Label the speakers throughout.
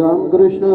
Speaker 1: Ramakrishna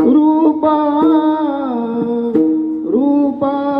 Speaker 1: रूपा रूपा।